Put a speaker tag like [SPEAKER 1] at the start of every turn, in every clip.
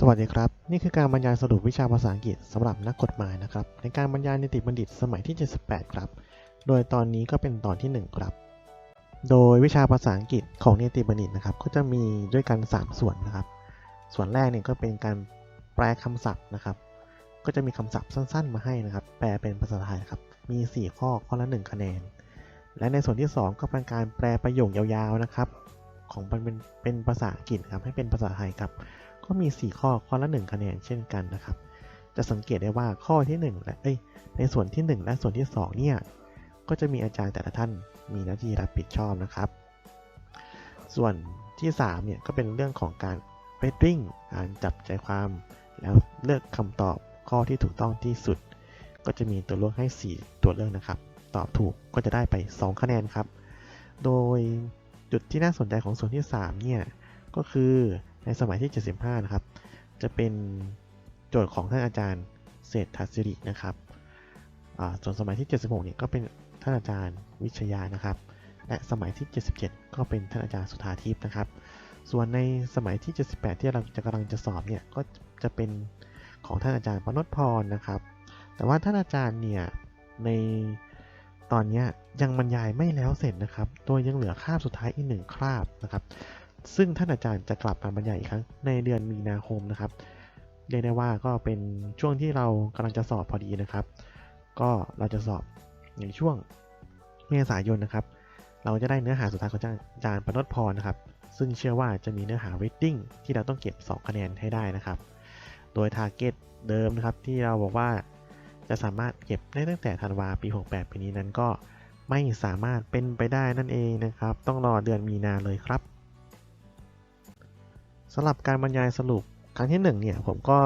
[SPEAKER 1] สวัสดีครับ นี่คือการบรรยายสรุปวิชาภาษาอังกฤษสำหรับนักกฎหมายนะครับในการบรรยายนิติบัณฑิตสมัยที่ 78 ครับ โดยตอนนี้ก็เป็นตอนที่ 1 ครับ โดยวิชาภาษาอังกฤษของนิติบัณฑิตนะครับ ก็จะมีด้วยกัน 3 ส่วนนะครับ ส่วนแรกเนี่ยก็เป็นการแปลคำศัพท์นะครับ ก็จะมีคำศัพท์สั้น ๆ มาให้นะครับ แปลเป็นภาษาไทยครับมี 4 ข้อข้อละ 1 คะแนน และในส่วนที่ 2 ก็เป็นการแปลประโยคยาวๆนะครับ ของมันเป็นเป็นภาษาอังกฤษครับให้เป็นภาษาไทยครับ ก็มี 4 ข้อข้อละ 1 คะแนนเช่นกันนะครับ จะสังเกตได้ว่าข้อที่ 1 และเอ้ยในส่วนที่ 1 และส่วนที่ 2 เนี่ย ก็จะมีอาจารย์แต่ละท่านมีหน้าที่รับผิดชอบนะครับ ส่วนที่ 3 เนี่ย ก็เป็นเรื่องของการ reading การจับใจความ แล้วเลือกคำตอบข้อที่ถูกต้องที่สุด ก็จะมีตัวเลือกให้ 4 ตัวเลือกนะครับ ตอบถูกก็จะได้ไป 2 คะแนนครับ โดยจุดที่น่าสนใจของส่วนที่ 3 เนี่ย ก็คือ ในสมัยที่ 75 นะครับ จะเป็นโจทย์ของท่านอาจารย์เศรษฐศิรินะครับส่วนสมัยที่ 76 เนี่ยก็เป็นท่านอาจารย์วิชยานะครับ และสมัยที่ 77 ก็เป็นท่านอาจารย์สุธาทิพย์นะครับ ส่วนในสมัยที่ 78 ที่เราจะกำลังจะสอบเนี่ยก็จะเป็นของท่านอาจารย์ปนดพรนะครับ แต่ว่าท่านอาจารย์เนี่ยในตอนนี้ยังบรรยายไม่แล้วเสร็จนะครับโดยยังเหลือคาบสุดท้ายอีกหนึ่งคาบนะครับ ซึ่งท่านอาจารย์จะกลับมาบรรยายอีกครั้งในเดือนมีนาคมนะครับเรียกได้ว่าก็เป็นช่วงที่เรากำลังจะสอบพอดีนะครับ ก็เราจะสอบในช่วงเมษายนนะครับ เราจะได้เนื้อหาสุดท้ายของอาจารย์ปนดพรนะครับ ซึ่งเชื่อว่าจะมีเนื้อหา reading ที่เราต้องเก็บ 2 คะแนนให้ได้นะครับ โดย target เดิมนะครับที่เราบอกว่าจะสามารถเก็บได้ตั้งแต่ธันวาปี 68 ปีนี้นั้นก็ไม่สามารถเป็นไปได้นั่นเองนะครับ ต้องรอเดือนมีนาเลยครับ สำหรับการบรรยายสรุปครั้งที่1เนี่ยผมก็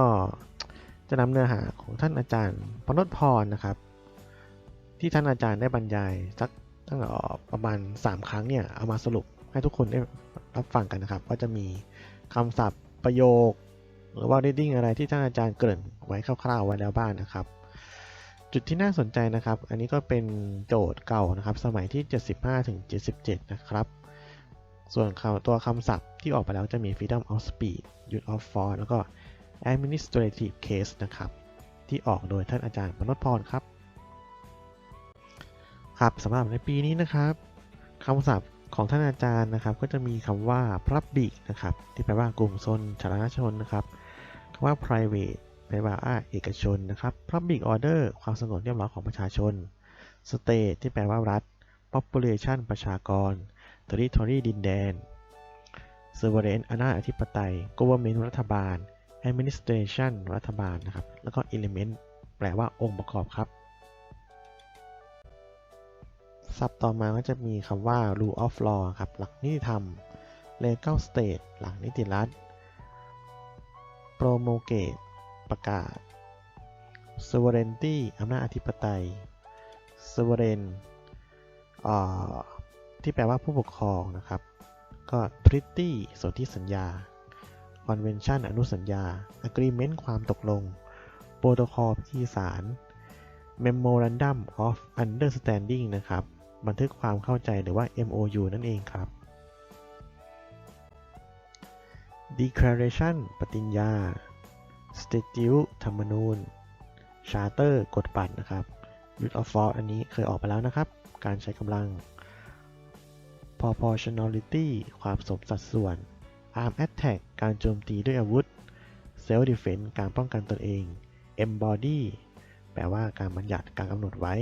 [SPEAKER 1] จะนำเนื้อหาของท่านอาจารย์ปนดพรนะครับ ที่ท่านอาจารย์ได้บรรยายสักตั้งแต่ประมาณ 3 ครั้งเนี่ยเอามาสรุปให้ทุกคนได้รับฟังกันนะครับ ว่าจะมีคำศัพท์ประโยค หรือว่า reading อะไรที่ท่านอาจารย์เกริ่นไว้คร่าวๆไว้แล้วบ้างนนะครับ จุดที่น่าสนใจนะครับ อันนี้ก็เป็นโจทย์เก่านะครับ สมัยที่ 75ถึง77 นะครับ ส่วนตัวคำศัพท์ ที่ออกไปแล้วจะมี freedom of speech use of force แล้วก็ administrative case นะครับ ที่ออกโดยท่านอาจารย์มนพพรครับ ครับสำหรับในปีนี้นะครับคำศัพท์ของท่านอาจารย์นะครับ ก็จะมีคำว่า public นะครับ ที่แปลว่ากลุ่มชนสาธารณชนนะครับคำว่า private แปลว่าอ่าเอกชนนะครับ public order ความสงบเรียบร้อยของประชาชน state ที่แปลว่ารัฐ population ประชากร territory ดินแดน sovereign อำนาจอธิปไตย government รัฐบาล administration รัฐบาลนะครับ แล้วก็ element แปลว่าองค์ประกอบครับ ศัพท์ต่อมาก็จะมีคำว่า rule of law ครับ หลักนิติธรรม legal state หลักนิติรัฐ promulgate ประกาศ sovereignty อำนาจอธิปไตย sovereign ที่แปลว่าผู้ปกครองนะครับ ก็ treaty สนธิสัญญา convention อนุสัญญา agreement ความตกลง protocol พิธีสาร memorandum of understanding นะครับ บันทึกความเข้าใจหรือว่า MOU นั่นเองครับ declaration ปฏิญญา statute ธรรมนูญ charter กฎบัตรนะครับ use of force อันนี้เคยออกไปแล้วนะครับ การใช้กำลัง proportionality ความสมสัดส่วน arm attack การโจมตีด้วยอาวุธ self defense การป้องกันตนเอง embody แปลว่าการบัญญัติการกำหนดไว้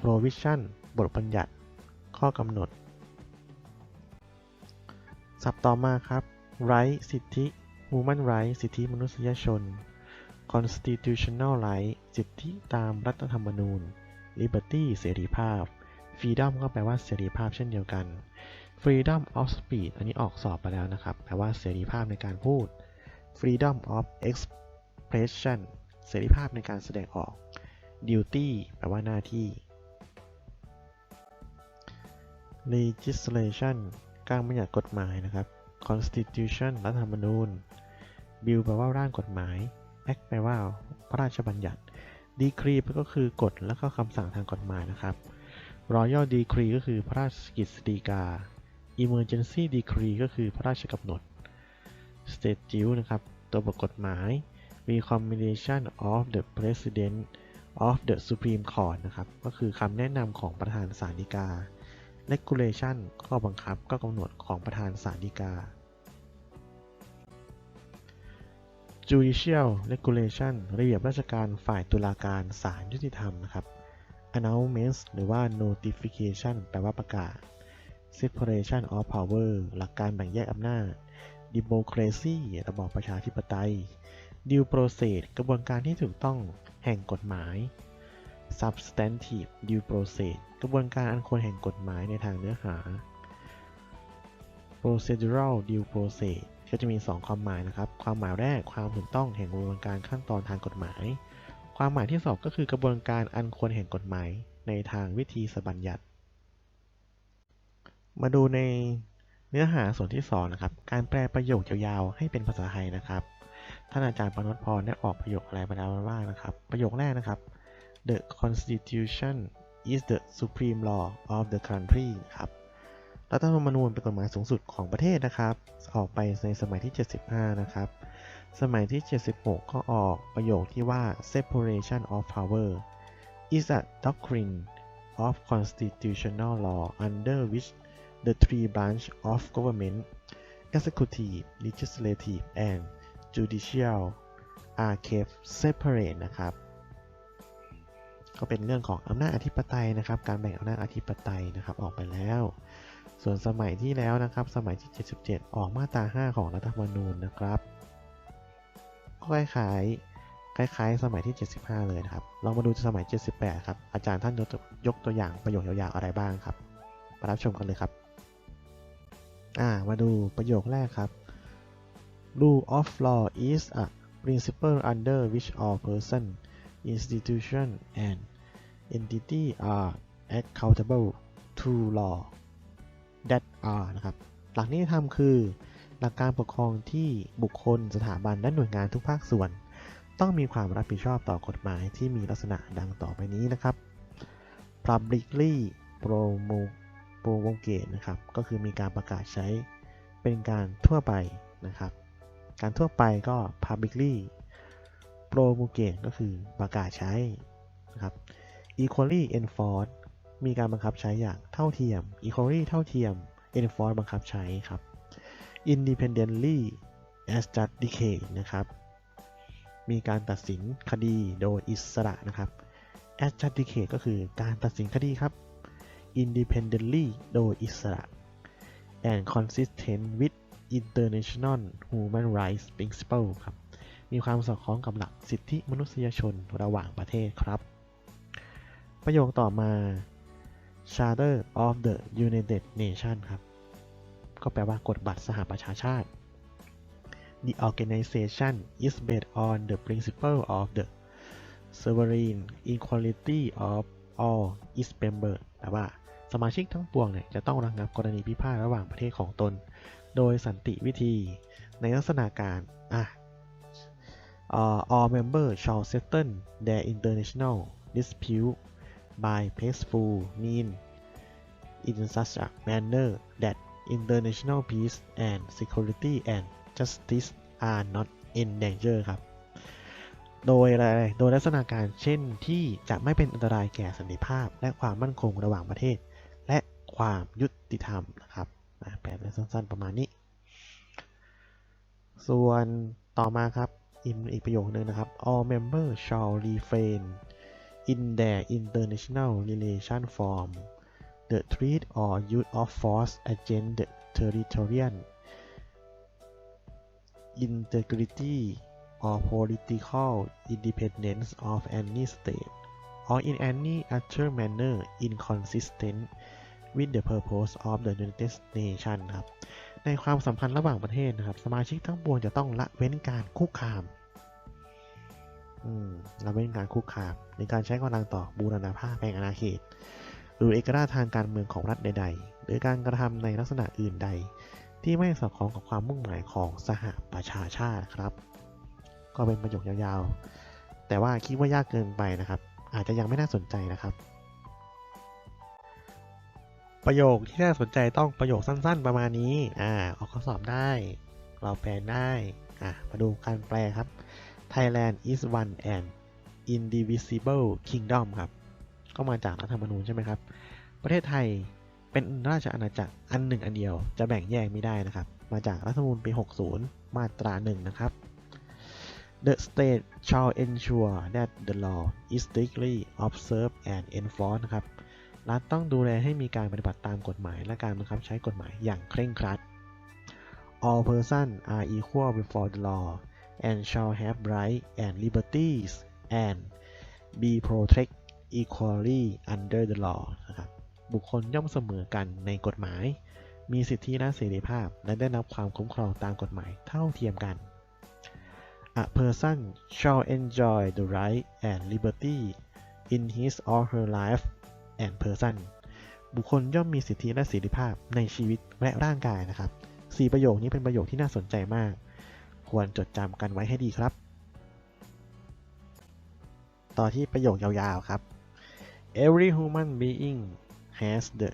[SPEAKER 1] provision บทบัญญัติ ข้อกำหนด ศัพท์ต่อมาครับ right สิทธิ human right สิทธิมนุษยชน constitutional right สิทธิตามรัฐธรรมนูญ liberty เสรีภาพ freedom ก็แปลว่าเสรีภาพเช่นเดียวกัน freedom of speech อันนี้ออกสอบไปแล้วนะครับ แปลว่าเสรีภาพในการพูด freedom of expression เสรีภาพในการแสดงออก duty แปลว่าหน้าที่ legislation การบัญญัติกฎหมายนะครับ constitution รัฐธรรมนูญ bill แปลว่าร่างกฎหมาย act แปลว่าพระราชบัญญัติ decree ก็คือกฎและก็คำสั่งทางกฎหมายนะครับ royal decree ก็คือพระราชกิจสีกา emergency decree ก็คือพระราชกำหนด statute นะครับ ตัวบทกฎหมาย recommendation of the president of the supreme court นะครับ ก็คือคำแนะนำของประธานศาลฎีกา regulation ข้อบังคับก็กำหนดของประธานศาลฎีกา judicial regulation ระเบียบราชการฝ่ายตุลาการศาลยุติธรรมนะครับ announcements หรือว่า notification แปลว่าประกาศ separation of power หลักการแบ่งแยกอำนาจ democracy ระบอบประชาธิปไตย due process กระบวนการที่ถูกต้องแห่งกฎหมาย substantive due process กระบวนการอันควรแห่งกฎหมายในทางเนื้อหา procedural due process ก็จะมี 2 ความหมายนะครับ ความหมายแรกความถูกต้องแห่งกระบวนการขั้นตอนทางกฎหมาย ความหมายที่ 2 ก็คือกระบวนการอันควรแห่งกฎหมายในทางวิธีสบัญญัติ มาดูในเนื้อหาส่วนที่2นะครับ การแปลประโยคยาวๆให้เป็นภาษาไทยนะครับท่านอาจารย์ปนดพรได้ออกประโยคอะไรไปแล้วบ้างนะครับ ประโยคแรกนะครับ The Constitution is the supreme law of the country ครับรัฐธรรมนูญเป็นกฎหมายสูงสุดของประเทศนะครับ ออกไปในสมัยที่ 75 นะครับ สมัยที่ 76 ก็ออกประโยคที่ว่า separation of power is a doctrine of constitutional law under which the three branches of government executive legislative and judicial are kept separate นะครับ ก็เป็นเรื่องของอำนาจอธิปไตยนะครับ การแบ่งอำนาจอธิปไตยนะครับออกไปแล้ว ส่วนสมัยที่แล้วนะครับ สมัยที่ 77 ออกมาตรา 5 ของรัฐธรรมนูญนะครับ คล้ายๆคล้ายๆ สมัยที่ 75 เลยนะครับ ลองมาดูสมัย 78 ครับ อาจารย์ท่านยกตัวยกตัวอย่างประโยคยาวๆอะไรบ้างครับ มารับชมกันเลยครับ อ่า มาดูประโยคแรกครับ Rule of law is a principle under which all person, institution, and entity are accountable to law that are นะครับ หลักนิติธรรมคือ หลักการปกครองที่บุคคลสถาบันและหน่วยงานทุกภาคส่วน ต้องมีความรับผิดชอบต่อกฎหมายที่มีลักษณะดังต่อไปนี้นะครับ publicly promulgate นะครับ ก็คือมีการประกาศใช้เป็นการทั่วไปนะครับ การทั่วไปก็ publicly promulgate ก็คือประกาศใช้นะครับ equally enforced มีการบังคับใช้อย่างเท่าเทียม equally เท่าเทียม enforce บังคับใช้ครับ independently adjudicate นะครับ มีการตัดสินคดีโดยอิสระนะครับ adjudicate ก็คือการตัดสินคดีครับ independently โดยอิสระ and consistent with international human rights principle ครับ มีความสอดคล้องกับหลักสิทธิมนุษยชนระหว่างประเทศครับ ประโยคต่อมา Charter of the United Nations ครับ ก็แปลว่ากฎบัตรสหประชาชาติ The organization is based on the principle of the sovereign equality of all its members แปลว่าสมาชิกทั้งปวงเนี่ยจะต้องระงงับกรณีพิพาทระหว่างประเทศของตน โดยสันติวิธี ในลักษณะการอะ uh, all members shall settle their international dispute by peaceful means in such a manner that international peace and security and justice are not in danger ครับ โดยอะไรโดยลักษณะการเช่นที่จะไม่เป็นอันตรายแก่สันติภาพ และความมั่นคงระหว่างประเทศ และความยุติธรรมนะครับแปลเป็นสั้นๆประมาณนี้ ส่วนต่อมาครับอีกอีกประโยคนึงนะครับ all members shall refrain in their international relation from the threat or use of force against the territorial integrity or political independence of any state or in any other manner inconsistent with the purpose of the United Nations ครับ ในความสัมพันธ์ระหว่างประเทศนะครับ สมาชิกทั้งปวงจะต้องละเว้นการคุกคาม อืมละเว้นการคุกคาม ในการใช้กำลังต่อบูรณาภาพแห่งอาณาเขต หรือเอกราชทางการเมืองของรัฐใด ๆ หรือการกระทำในลักษณะอื่นใด ที่ไม่สอดคล้องกับความมุ่งหมายของสหประชาชาติครับ ก็เป็นประโยคยาวๆ แต่ว่าคิดว่ายากเกินไปนะครับ อาจจะยังไม่น่าสนใจนะครับ ประโยคที่น่าสนใจต้องประโยคสั้น ๆ ประมาณนี้ อ่าออกข้อสอบได้ เราแปลได้อะมาดูการแปลครับ Thailand is one and indivisible kingdom ครับ ก็มาจากรัฐธรรมนูญใช่ไหมครับ ประเทศไทยเป็นราชอาณาจักรอันหนึ่งอันเดียวจะแบ่งแยกไม่ได้นะครับ มาจากรัฐธรรมนูญปี 60 มาตราหนึ่งนะครับ The state shall ensure that the law is strictly observed and enforced นะครับ รัฐต้องดูแลให้มีการปฏิบัติตามกฎหมาย และการบังคับใช้กฎหมายอย่างเคร่งครัด All persons are equal before the law and shall have rights and liberties and be protected equally under the law นะครับบุคคลย่อมเสมอกันในกฎหมาย มีสิทธิและเสรีภาพ และได้รับความคุ้มครองตามกฎหมายเท่าเทียมกัน A person shall enjoy the right and liberty in his or her life and person บุคคลย่อมมีสิทธิและเสรีภาพในชีวิตและร่างกายนะครับสี่ประโยคนี้เป็นประโยคที่น่าสนใจมาก ควรจดจำกันไว้ให้ดีครับ ต่อที่ประโยคยาวๆครับ Every human being has the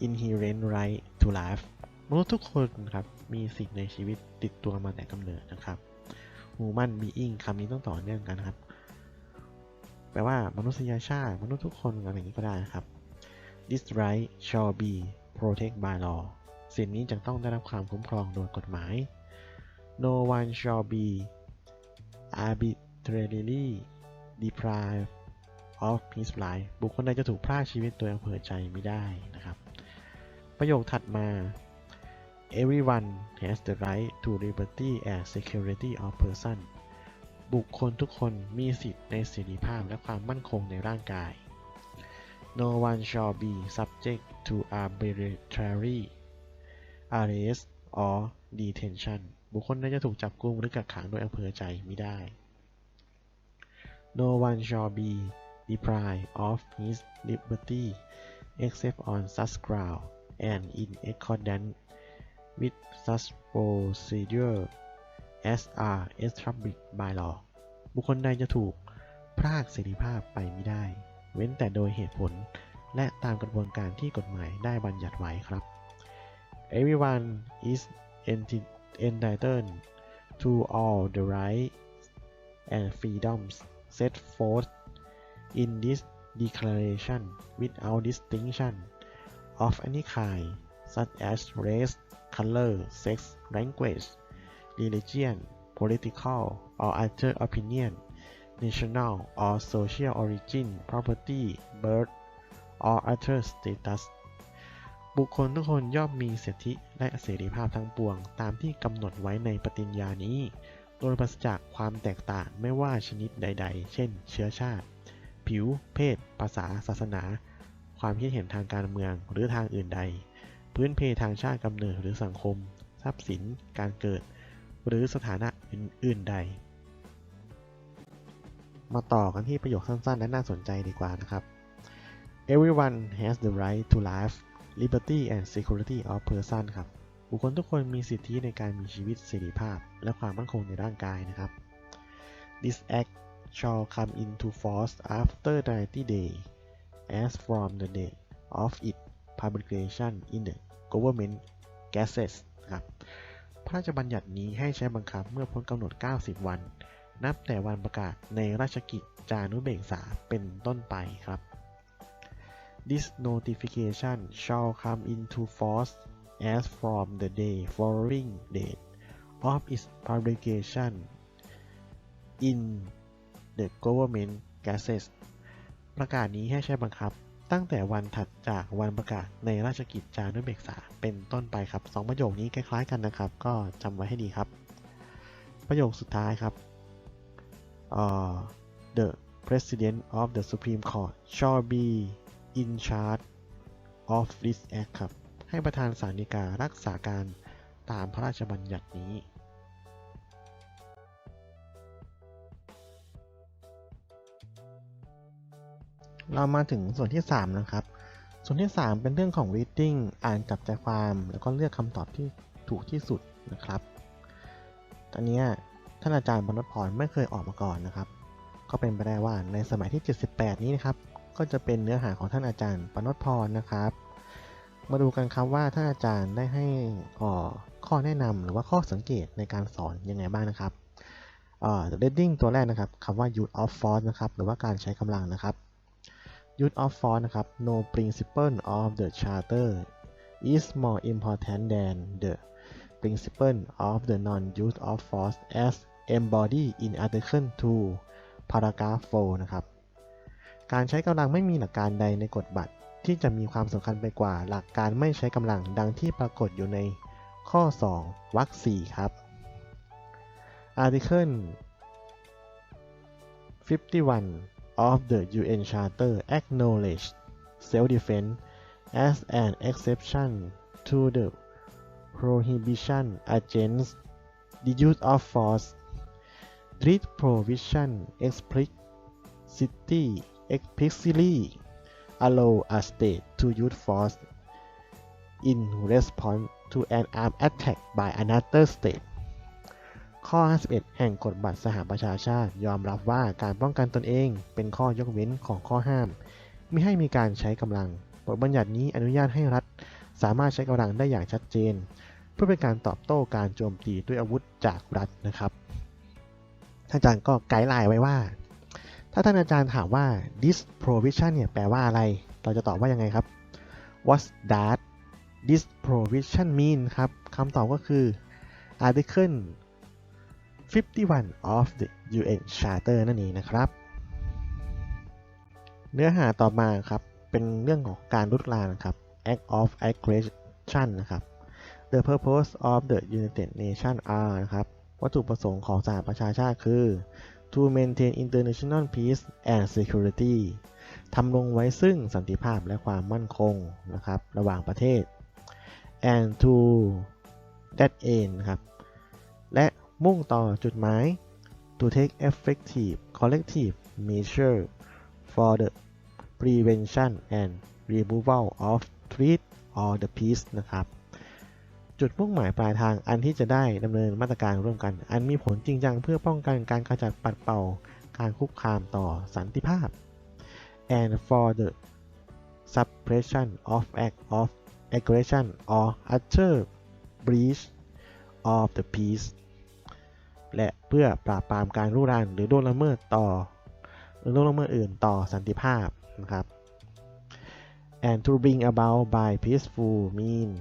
[SPEAKER 1] inherent right to life มนุษย์ทุกคนครับมีสิ่งในชีวิตติดตัวมาแต่กำเนิดนะครับ human being คำนี้ต้องต่อเนื่องกันนะครับ แปลว่ามนุษยชาติ มนุษย์ทุกคนอะไรอย่างนี้ก็ได้นะครับ This right shall be protected by law สิ่งนี้จะต้องได้รับความคุ้มครองโดยกฎหมาย No one shall be arbitrarily deprived of his life บุคคลใดจะถูกพรากชีวิตโดยอำเภอใจไม่ได้นะครับ ประโยคถัดมา Everyone has the right to liberty and security of person บุคคลทุกคนมีสิทธิในเสรีภาพและความมั่นคงในร่างกาย No one shall be subject to arbitrary arrest or detention บุคคลใดจะถูกจับกุมหรือกักขังโดยอำเภอใจไม่ได้ No one shall be deprived of his liberty except on such ground and in accordance with such procedure as are established by law บุคคลใดจะถูกพรากเสรีภาพไปไม่ได้ เว้นแต่โดยเหตุผล และตามกระบวนการที่กฎหมายได้บัญญัติไว้ครับ Everyone is entitled to all the rights and freedoms set forth in this declaration without distinction of any kind such as race, color, sex, language, religion, political or other opinion, national or social origin, property, birth, or other status บุคคลทุกคนย่อมมีสิทธิและเสรีภาพทั้งปวง ตามที่กำหนดไว้ในปฏิญญานี้ โดยปราศจากความแตกต่างไม่ว่าชนิดใด ๆ เช่น เชื้อชาติ ผิว เพศ ภาษา ศาสนา ความคิดเห็นทางการเมืองหรือทางอื่นใด พื้นเพทางชาติกำเนิดหรือสังคม ทรัพย์สิน การเกิด หรือสถานะอื่น ๆ ใด มาต่อกันที่ประโยคสั้น ๆ และน่าสนใจดีกว่านะครับ Everyone has the right to life liberty and security of person ครับ บุคคลทุกคนมีสิทธิในการมีชีวิตเสรีภาพ และความมั่นคงในร่างกายนะครับ This act shall come into force after 90 days as from the date of its publication in the government gazette นะครับ พระราชบัญญัตินี้ให้ใช้บังคับเมื่อพ้นกำหนด 90 วัน นับแต่วันประกาศในราชกิจจานุเบกษาเป็นต้นไปครับ This notification shall come into force as from the day following date of its publication in the government gazette ประกาศนี้ให้ใช้บังคับ ตั้งแต่วันถัดจากวันประกาศในราชกิจจานุเบกษาเป็นต้นไปครับสองประโยคนี้คล้ายๆกันนะครับ ก็จำไว้ให้ดีครับ ประโยคสุดท้ายครับ The President of the Supreme Court shall be in charge of this act ครับ ให้ประธานศาลฎีการักษาการตามพระราชบัญญัตินี้ เรามาถึงส่วนที่ 3 นะครับ ส่วนที่ 3 เป็นเรื่องของ reading อ่านจับใจความ แล้วก็เลือกคำตอบที่ถูกที่สุดนะครับตอนนี้ท่านอาจารย์บรรพรไม่เคยออกมาก่อนนะครับ ก็เป็นไปได้ว่าในสมัยที่ 78 นี้นะครับ ก็จะเป็นเนื้อหาของท่านอาจารย์ปนพพรนะครับ มาดูกันครับว่าท่านอาจารย์ได้ให้ข้อแนะนำหรือว่าข้อสังเกตในการสอนยังไงบ้างนะครับเอ่อ reading ตัวแรกนะครับคำว่า use of force นะครับ หรือว่าการใช้กำลังนะครับ use of force นะครับ no principle of the charter is more important than the principle of the non-use of force as embodied in Article 2 paragraph 4 นะครับ การใช้กำลังไม่มีหลักการใดในกฎบัตรที่จะมีความสำคัญไปกว่าหลักการไม่ใช้กำลังดังที่ปรากฏอยู่ในข้อ 2 วรรค 4 ครับ Article 51 of the UN Charter acknowledged self-defense as an exception to the prohibition against the use of force. This provision explicitly explicitly allow a state to use force in response to an armed attack by another state ข้อ 51 แห่งกฎบัตรสหประชาชาติยอมรับว่าการป้องกันตนเองเป็นข้อยกเว้นของข้อห้าม ไม่ให้มีการใช้กำลัง บทบัญญัตินี้อนุญาตให้รัฐ สามารถใช้กำลังได้อย่างชัดเจน เพื่อเป็นการตอบโต้การโจมตีด้วยอาวุธจากรัฐนะครับ ท่านอาจารย์ก็ไกด์ไลน์ไว้ว่า ถ้าท่านอาจารย์ถามว่า this provision เนี่ยแปลว่าอะไร เราจะตอบว่ายังไงครับ what does this provision mean ครับคำตอบก็คือ article 51 of the UN Charter นั่นเองนะครับ เนื้อหาต่อมาครับ เป็นเรื่องของการรุกรานครับ act of aggression นะครับ the purpose of the United Nations are นะครับ วัตถุประสงค์ของสหประชาชาติคือ to maintain international peace and security ทำลงไว้ซึ่งสันติภาพและความมั่นคงนะครับ ระหว่างประเทศ and to that end นะครับ และ มุ่งต่อจุดหมาย to take effective collective measure for the prevention and removal of threat or the peace นะครับ จุดมุ่งหมายปลายทางอันที่จะได้ดำเนินมาตรการร่วมกัน อันมีผลจริงจังเพื่อป้องกันการขจัดปัดเป่าการคุกคามต่อสันติภาพ and for the suppression of act of aggression or utter breach of the peace และเพื่อปราบปรามการรุกรานหรือโดนละเมิดต่อหรือโดนละเมิดอื่นต่อสันติภาพนะครับ and to bring about by peaceful means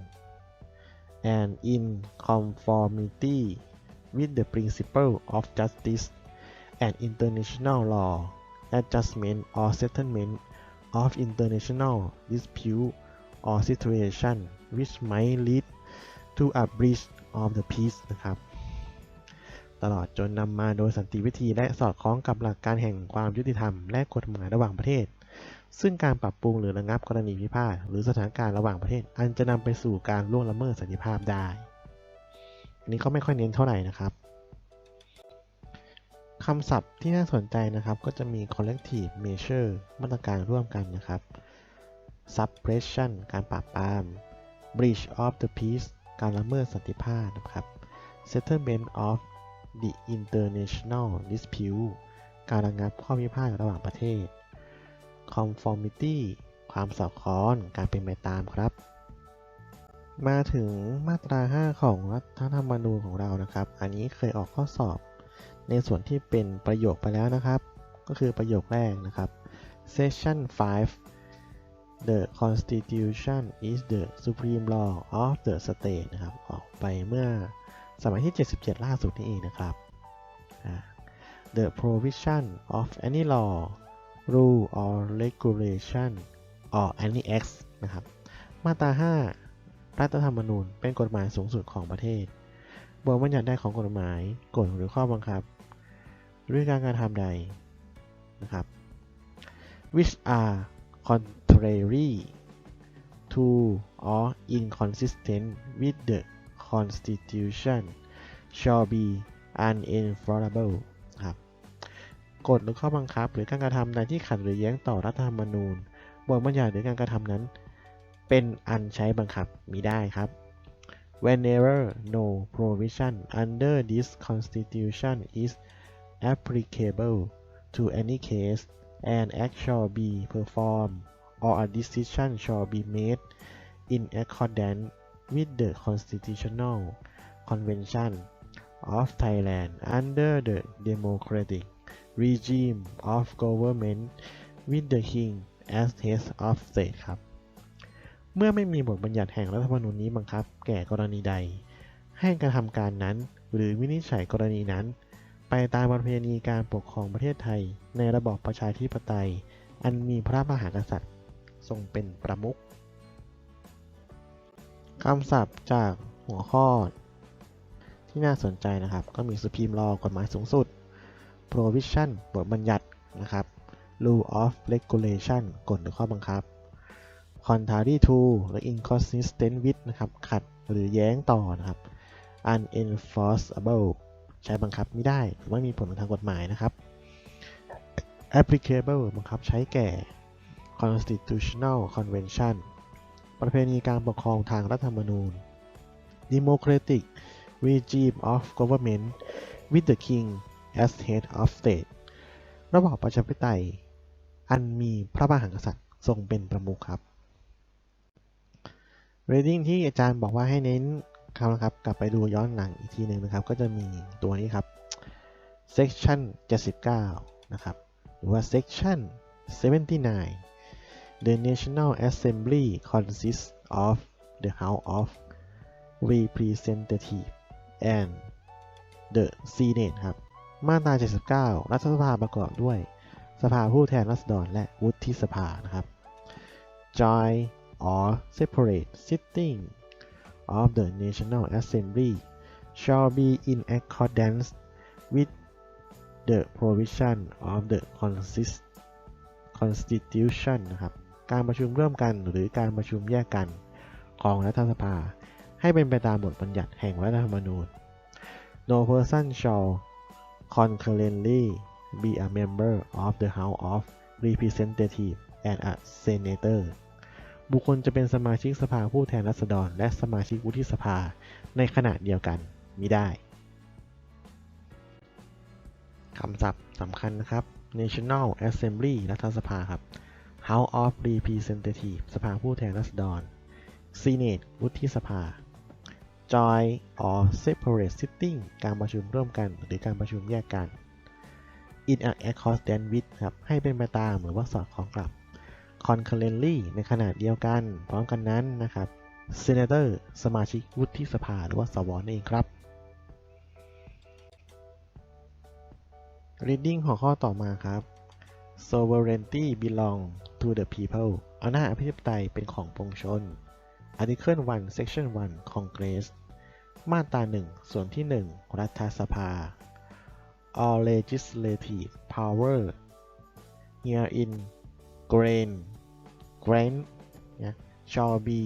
[SPEAKER 1] and in conformity with the principle of justice and international law adjustment or settlement of international dispute or situation which might lead to a breach of the peace นะครับ ตลอดจนนำมาโดยสันติวิธีและสอดคล้องกับหลักการแห่งความยุติธรรมและกฎหมายระหว่างประเทศ ซึ่งการปรับปรุงหรือระงับกรณีพิพาทหรือสถานการณ์ระหว่างประเทศ อันจะนำไปสู่การล่วงละเมิดสันติภาพได้อันนี้เขาไม่ค่อยเน้นเท่าไหร่นะครับคำศัพท์ที่น่าสนใจนะครับก็จะมี collective measure มาตรการร่วมกันนะครับ suppression การปราบปราม breach of the peace การละเมิดสันติภาพนะครับ settlement of the international dispute การระงับข้อพิพาทระหว่างประเทศ conformity ความสอดคล้องการเป็นไปตามครับ มาถึงมาตรา 5 ของรัฐธรรมนูญของเรานะครับ อันนี้เคยออกข้อสอบ ในส่วนที่เป็นประโยคไปแล้วนะครับ ก็คือประโยคแรกนะครับ section 5 the constitution is the supreme law of the state นะครับ ออกไปเมื่อ สมัยที่ 77 ล่าสุดนี่เองนะครับ the provision of any law rule or regulation or any act นะครับ มาตรา 5 รัฐธรรมนูญเป็นกฎหมายสูงสุดของประเทศบทบัญญัติใดของกฎหมายกฎหรือข้อบังคับ หรือการกระทำใดนะครับ which are contrary to or inconsistent with the constitution shall be unenforceable ครับกฎหรือข้อบังคับหรือการกระทำใดที่ขัดหรือแย้งต่อรัฐธรรมนูญบทบัญญัติหรือการกระทำนั้น เป็นอันใช้บังคับมิได้ครับ whenever no provision under this constitution is applicable to any case an act shall be performed or a decision shall be made in accordance with the constitutional Convention of Thailand under the democratic regime of government with the king as head of state ครับ เมื่อไม่มีบทบัญญัติแห่งรัฐธรรมนูญนี้บังคับ แก่กรณีใด ให้กระทำการนั้น หรือวินิจฉัยกรณีนั้น ไปตามประเพณีการปกครองประเทศไทย ในระบอบประชาธิปไตย อันมีพระมหากษัตริย์ ทรงเป็นประมุข คำศัพท์จากหัวข้อ ที่น่าสนใจนะครับ ก็มี Supreme Law กฎหมายสูงสุด Provision บทบัญญัตินะครับ Rule of Regulation กฎหรือข้อบังคับ Contrary to และ Inconsistent with นะครับ ขัดหรือแย้งต่อนะครับ Unenforceable ใช้บังคับไม่ได้หรือไม่มีผลทางกฎหมายนะครับ Applicable บังคับใช้แก่ Constitutional Convention ประเพณีการปกครองทางรัฐธรรมนูญ Democratic Regime of Government with the King as Head of State ระบอบประชาธิปไตย อันมีพระมหากษัตริย์ทรงเป็นประมุขครับ reading ที่อาจารย์บอกว่าให้เน้นคำนะครับ กลับไปดูย้อนหลังอีกทีหนึ่งนะครับ ก็จะมีตัวนี้ครับ section 79 นะครับ หรือว่า section 79 The National Assembly consists of the House of Representatives and the Senate ครับ มาตรา 79 รัฐสภาประกอบด้วย สภาผู้แทนราษฎรและวุฒิสภานะครับ Joint or separate sitting of the National Assembly shall be in accordance with the provision of the consist Constitution นะครับ การประชุมร่วมกันหรือการประชุมแยกกันของรัฐสภา ให้เป็นไปตามบทบัญญัติแห่งรัฐธรรมนูญ No person shall concurrently be a member of the House of Representatives and a senator บุคคลจะเป็นสมาชิกสภาผู้แทนราษฎร และสมาชิกวุฒิสภาในขณะเดียวกันมิได้คำศัพท์สำคัญนะครับ National Assembly รัฐสภาครับ House of Representatives สภาผู้แทนราษฎร Senate วุฒิสภา Joint or separate sitting การประชุมร่วมกันหรือการประชุมแยกกัน In accordance with ครับ ให้เป็นไปตามหรือว่าสอดคล้องกับ Concurrently ในขณะเดียวกัน พร้อมกันนั้นนะครับ Senator สมาชิกวุฒิสภาหรือว่าสวนั่นเองครับ Reading หัวข้อต่อมาครับ Sovereignty belong to the people อำนาจอภิปไตยเป็นของปวงชน Article 1 Section 1 Congress มาตรา 1 ส่วนที่ 1 รัฐสภา All legislative power herein grant grant นะ shall be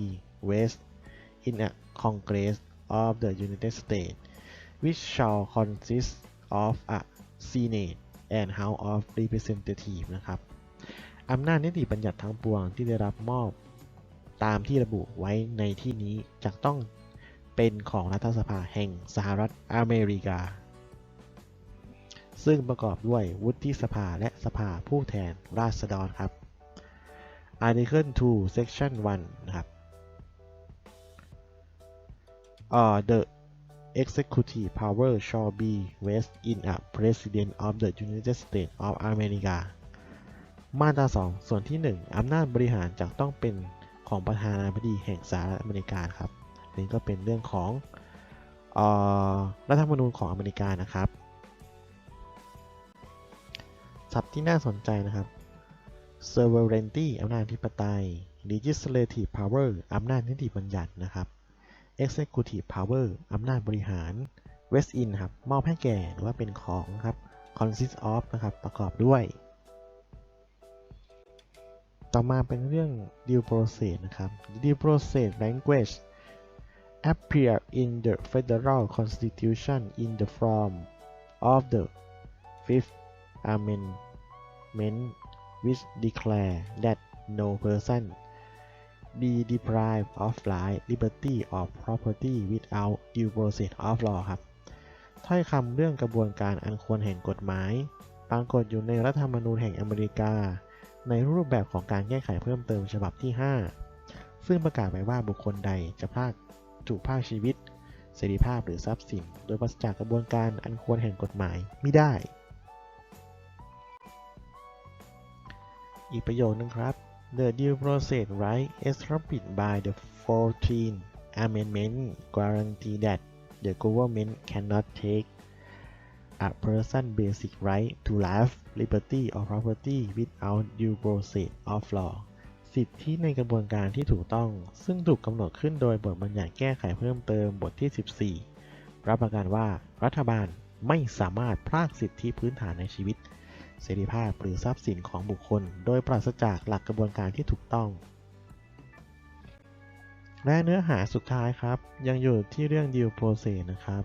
[SPEAKER 1] vested in a Congress of the United States which shall consist of a Senate and House of Representatives นะครับ อำนาจนิติบัญญัติทั้งปวงที่ได้รับมอบ ตามที่ระบุไว้ในที่นี้จะต้องเป็นของรัฐสภาแห่งสหรัฐอเมริกา ซึ่งประกอบด้วยวุฒิสภาและสภาผู้แทนราษฎรครับ Article 2 Section 1 นะครับ uh, the executive power shall be vested in a president of the United States of America มาตรา 2 ส่วนที่ 1 อำนาจบริหารจะต้องเป็นของประธานาธิบดีแห่งสหรัฐอเมริกาครับนี่ก็เป็นเรื่องของออรัฐธรรมนูญของอเมริกานะครับศัพท์ที่น่าสนใจนะครับ sovereignty อำนาจธิปไตย legislative power อำนาจนิติบัญญัตินะครับ executive power อำนาจบริหาร vest in ครับ มอบให้แก่หรือว่าเป็นของครับ consist of นะครับ ประกอบด้วย ต่อมาเป็นเรื่อง due process นะครับ due process language appear in the federal constitution in the form of the fifth amendment which declare that no person be deprived of life, liberty or property without due process of law ครับ ถ้อยคำเรื่องกระบวนการอันควรแห่งกฎหมาย ปรากฏอยู่ในรัฐธรรมนูญแห่งอเมริกา ในรูปแบบของการแก้ไขเพิ่มเติมฉบับที่ 5 ซึ่งประกาศไว้ว่าบุคคลใดจะพรากถูกพรากชีวิต เสรีภาพหรือทรัพย์สิน โดยปราศจากกระบวนการอันควรแห่งกฎหมายไม่ได้ อีกประโยคนึงครับ The due process right established by the 14th Amendment guarantee that the government cannot take a person basic right to life, liberty or property without due process of law สิทธิในกระบวนการที่ถูกต้อง ซึ่งถูกกำหนดขึ้นโดยบทบัญญัติแก้ไขเพิ่มเติมบทที่ 14 รับประกันว่ารัฐบาลไม่สามารถพรากสิทธิพื้นฐานในชีวิต เสรีภาพหรือทรัพย์สินของบุคคล โดยปราศจากหลักกระบวนการที่ถูกต้อง และเนื้อหาสุดท้ายครับ ยังอยู่ที่เรื่อง due process นะครับ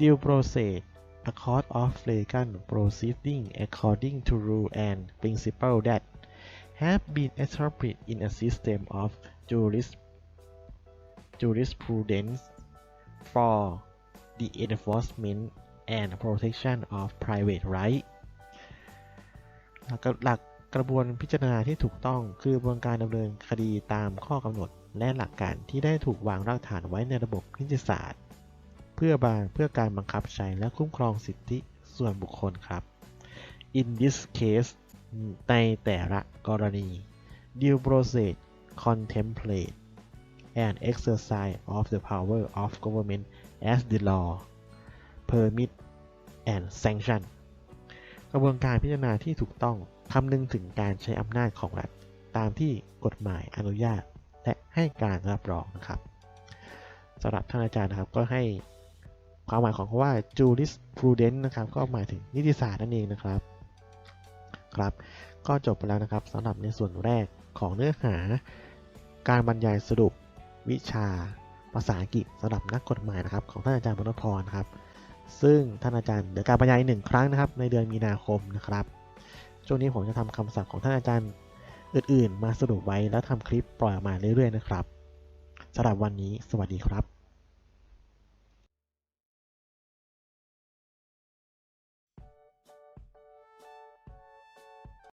[SPEAKER 1] due process a court of legal proceeding according to rule and principle that have been established in a system of juris jurisprudence for the enforcement and protection of private right หลักหลักกระบวนพิจารณาที่ถูกต้องคือกระบวนการดำเนินคดีตามข้อกำหนดและหลักการที่ได้ถูกวางรากฐานไว้ในระบบนิติศาสตร์ พื่อบานเพื่อการบังคับใช้และคุ้มครองสิทธิส่วนบุคคลครับ In this case ในแต่ละกรณี due process contemplate and exercise of the power of government as the law permit and sanction กระบวนการพิจารณาที่ถูกต้องคำนึงถึงการใช้อำนาจของรัฐ ตามที่กฎหมายอนุญาต และให้การรับรองนะครับสำหรับท่านอาจารย์นะครับก็ให้ ความหมายของคำว่า jurisprudence นะครับ ก็หมายถึงนิติศาสตร์นั่นเองนะครับ ครับ ก็จบไปแล้วนะครับสำหรับในส่วนแรกของเนื้อหา การบรรยายสรุปวิชาภาษาอังกฤษสำหรับนักกฎหมายนะครับของท่านอาจารย์บรรพรครับ ซึ่งท่านอาจารย์เดี๋ยวการบรรยายหนึ่งครั้งนะครับ ในเดือนมีนาคมนะครับช่วงนี้ผมจะทำคำศัพท์ของท่านอาจารย์อื่น ๆ มาสรุปไว้แล้วทำคลิปปล่อยออกมาเรื่อย ๆ นะครับสำหรับวันนี้ สวัสดีครับ